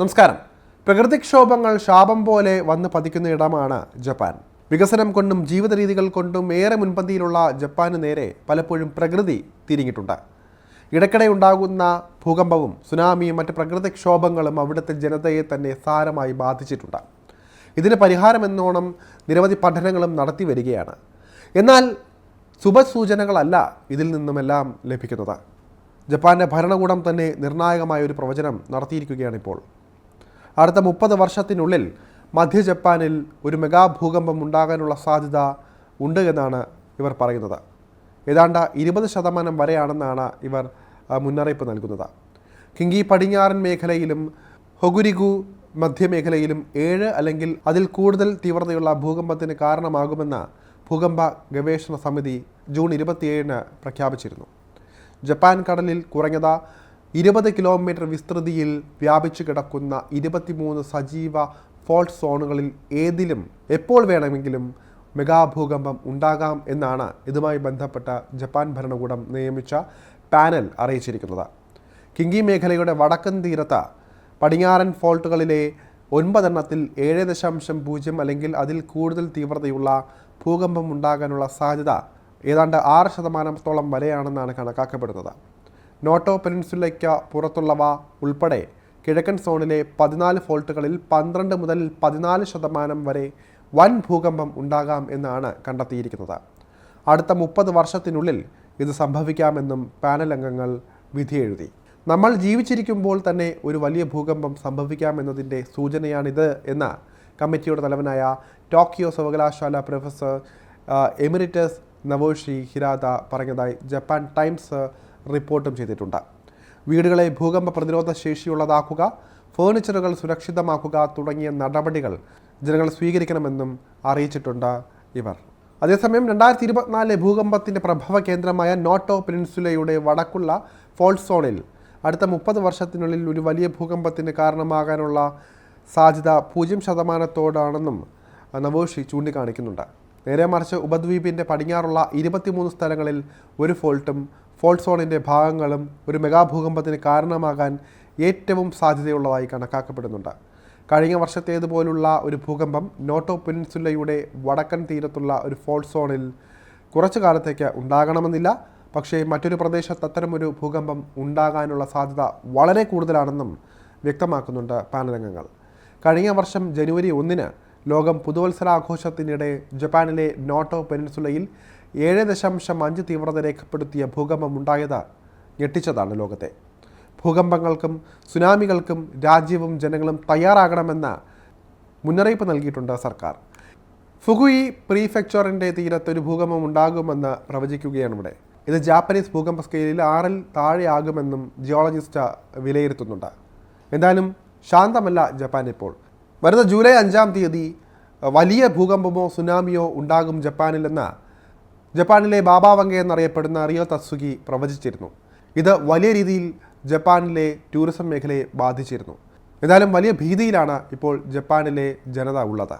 നമസ്കാരം. പ്രകൃതിക്ഷോഭങ്ങൾ ശാപം പോലെ വന്ന് പതിക്കുന്ന ഇടമാണ് ജപ്പാൻ. വികസനം കൊണ്ടും ജീവിത രീതികൾ കൊണ്ടും ഏറെ മുൻപന്തിയിലുള്ള ജപ്പാന് നേരെ പലപ്പോഴും പ്രകൃതി തിരിഞ്ഞിട്ടുണ്ട്. ഇടയ്ക്കിടെ ഉണ്ടാകുന്ന ഭൂകമ്പവും സുനാമിയും മറ്റ് പ്രകൃതിക്ഷോഭങ്ങളും അവിടുത്തെ ജനതയെ തന്നെ സാരമായി ബാധിച്ചിട്ടുണ്ട്. ഇതിന് പരിഹാരമെന്നോണം നിരവധി പഠനങ്ങളും നടത്തി വരികയാണ്. എന്നാൽ ശുഭസൂചനകളല്ല ഇതിൽ നിന്നുമെല്ലാം ലഭിക്കുന്നത്. ജപ്പാന്റെ ഭരണകൂടം തന്നെ നിർണായകമായ ഒരു പ്രവചനം നടത്തിയിരിക്കുകയാണ് ഇപ്പോൾ. അടുത്ത മുപ്പത് വർഷത്തിനുള്ളിൽ മധ്യ ജപ്പാനിൽ ഒരു മെഗാ ഭൂകമ്പം ഉണ്ടാകാനുള്ള സാധ്യത ഉണ്ട് എന്നാണ് ഇവർ പറയുന്നത്. ഏതാണ്ട് ഇരുപത് ശതമാനം വരെയാണെന്നാണ് ഇവർ മുന്നറിയിപ്പ് നൽകുന്നത്. കിങ്കി പടിഞ്ഞാറൻ മേഖലയിലും ഹൊഗുരിഗു മധ്യമേഖലയിലും ഏഴ് അല്ലെങ്കിൽ അതിൽ കൂടുതൽ തീവ്രതയുള്ള ഭൂകമ്പത്തിന് കാരണമാകുമെന്ന് ഭൂകമ്പ ഗവേഷണ സമിതി ജൂൺ ഇരുപത്തിയേഴിന് പ്രഖ്യാപിച്ചിരുന്നു. ജപ്പാൻ കടലിൽ കുറഞ്ഞത് ഇരുപത് കിലോമീറ്റർ വിസ്തൃതിയിൽ വ്യാപിച്ചു കിടക്കുന്ന ഇരുപത്തിമൂന്ന് സജീവ ഫോൾട്ട് സോണുകളിൽ ഏതിലും എപ്പോൾ വേണമെങ്കിലും മെഗാഭൂകമ്പം ഉണ്ടാകാം എന്നാണ് ഇതുമായി ബന്ധപ്പെട്ട ജപ്പാൻ ഭരണകൂടം നിയമിച്ച പാനൽ അറിയിച്ചിരിക്കുന്നത്. കിങ്കി മേഖലയുടെ വടക്കൻ തീരത്ത് പടിഞ്ഞാറൻ ഫോൾട്ടുകളിലെ ഒൻപതെണ്ണത്തിൽ ഏഴ് ദശാംശം പൂജ്യം അല്ലെങ്കിൽ അതിൽ കൂടുതൽ തീവ്രതയുള്ള ഭൂകമ്പം ഉണ്ടാകാനുള്ള സാധ്യത ഏതാണ്ട് ആറ് ശതമാനത്തോളം വരെയാണെന്നാണ് കണക്കാക്കപ്പെടുന്നത്. നോട്ടോ പെനിൻസുലയ്ക്ക് പുറത്തുള്ളവ ഉൾപ്പെടെ കിഴക്കൻ സോണിലെ പതിനാല് ഫോൾട്ടുകളിൽ പന്ത്രണ്ട് മുതൽ പതിനാല് ശതമാനം വരെ വൻ ഭൂകമ്പം ഉണ്ടാകാം എന്നാണ് കണ്ടെത്തിയിരിക്കുന്നത്. അടുത്ത മുപ്പത് വർഷത്തിനുള്ളിൽ ഇത് സംഭവിക്കാമെന്നും പാനൽ അംഗങ്ങൾ വിധിയെഴുതി. നമ്മൾ ജീവിച്ചിരിക്കുമ്പോൾ തന്നെ ഒരു വലിയ ഭൂകമ്പം സംഭവിക്കാമെന്നതിന്റെ സൂചനയാണിത് എന്ന് കമ്മിറ്റിയുടെ തലവനായ ടോക്കിയോ സർവകലാശാല പ്രൊഫസർ എമിറിറ്റസ് നവോഷി ഹിരാദ പറഞ്ഞതായി ജപ്പാൻ ടൈംസ് റിപ്പോർട്ടും ചെയ്തിട്ടുണ്ട്. വീടുകളെ ഭൂകമ്പ പ്രതിരോധ ശേഷിയുള്ളതാക്കുക ഫേർണിച്ചറുകൾ സുരക്ഷിതമാക്കുക തുടങ്ങിയ നടപടികൾ ജനങ്ങൾ സ്വീകരിക്കണമെന്നും അറിയിച്ചിട്ടുണ്ട് ഇവർ. അതേസമയം രണ്ടായിരത്തി ഇരുപത്തിനാലിലെ ഭൂകമ്പത്തിന്റെ പ്രഭവ കേന്ദ്രമായ നോട്ടോ പെനിൻസുലയുടെ വടക്കുള്ള ഫോൾട്ട് സോണിൽ അടുത്ത മുപ്പത് വർഷത്തിനുള്ളിൽ ഒരു വലിയ ഭൂകമ്പത്തിന് കാരണമാകാനുള്ള സാധ്യത പൂജ്യം ശതമാനത്തോടാണെന്നും നവോഷി ചൂണ്ടിക്കാണിക്കുന്നുണ്ട്. നേരെ മറിച്ച് ഉപദ്വീപിന്റെ പടിഞ്ഞാറുള്ള ഇരുപത്തിമൂന്ന് സ്ഥലങ്ങളിൽ ഒരു ഫോൾട്ടും ഫോൾട്ട് സോണിന്റെ ഭാഗങ്ങളും ഒരു മെഗാഭൂകമ്പത്തിന് കാരണമാകാൻ ഏറ്റവും സാധ്യതയുള്ളതായി കണക്കാക്കപ്പെടുന്നുണ്ട്. കഴിഞ്ഞ വർഷത്തേതുപോലുള്ള ഒരു ഭൂകമ്പം നോട്ടോ പെനിൻസുലയുടെ വടക്കൻ തീരത്തുള്ള ഒരു ഫോൾട്ട് സോണിൽ കുറച്ചു കാലത്തേക്ക് ഉണ്ടാകണമെന്നില്ല. പക്ഷേ മറ്റൊരു പ്രദേശത്ത് അത്തരമൊരു ഭൂകമ്പം ഉണ്ടാകാനുള്ള സാധ്യത വളരെ കൂടുതലാണെന്നും വ്യക്തമാക്കുന്നുണ്ട് പാനരംഗങ്ങൾ. കഴിഞ്ഞ വർഷം ജനുവരി ഒന്നിന് ലോകം പുതുവത്സരാഘോഷത്തിനിടെ ജപ്പാനിലെ നോട്ടോ പെനിൻസുലയിൽ ഏഴ് ദശാംശം അഞ്ച് തീവ്രത രേഖപ്പെടുത്തിയ ഭൂകമ്പം ഉണ്ടായത് ഞെട്ടിച്ചതാണ് ലോകത്തെ. ഭൂകമ്പങ്ങൾക്കും സുനാമികൾക്കും രാജ്യവും ജനങ്ങളും തയ്യാറാകണമെന്ന് മുന്നറിയിപ്പ് നൽകിയിട്ടുണ്ട് സർക്കാർ. ഫുഗുയി പ്രീഫെക്ചറിന്റെ തീരത്ത് ഒരു ഭൂകമ്പം ഉണ്ടാകുമെന്ന് പ്രവചിക്കുകയാണ് ഇവിടെ. ഇത് ജാപ്പനീസ് ഭൂകമ്പ സ്കെയിലിൽ ആറിൽ താഴെയാകുമെന്നും ജിയോളജിസ്റ്റ് വിലയിരുത്തുന്നുണ്ട്. എന്തായാലും ശാന്തമല്ല ജപ്പാൻ ഇപ്പോൾ. വരുന്ന ജൂലൈ അഞ്ചാം തീയതി വലിയ ഭൂകമ്പമോ സുനാമിയോ ഉണ്ടാകും ജപ്പാനിലെന്ന് ജപ്പാനിലെ ബാബാവങ്ക എന്നറിയപ്പെടുന്ന റിയോ തത്സുഗി പ്രവചിച്ചിരുന്നു. ഇത് വലിയ രീതിയിൽ ജപ്പാനിലെ ടൂറിസം മേഖലയെ ബാധിച്ചിരുന്നു. എന്നാലും വലിയ ഭീതിയിലാണ് ഇപ്പോൾ ജപ്പാനിലെ ജനത ഉള്ളത്.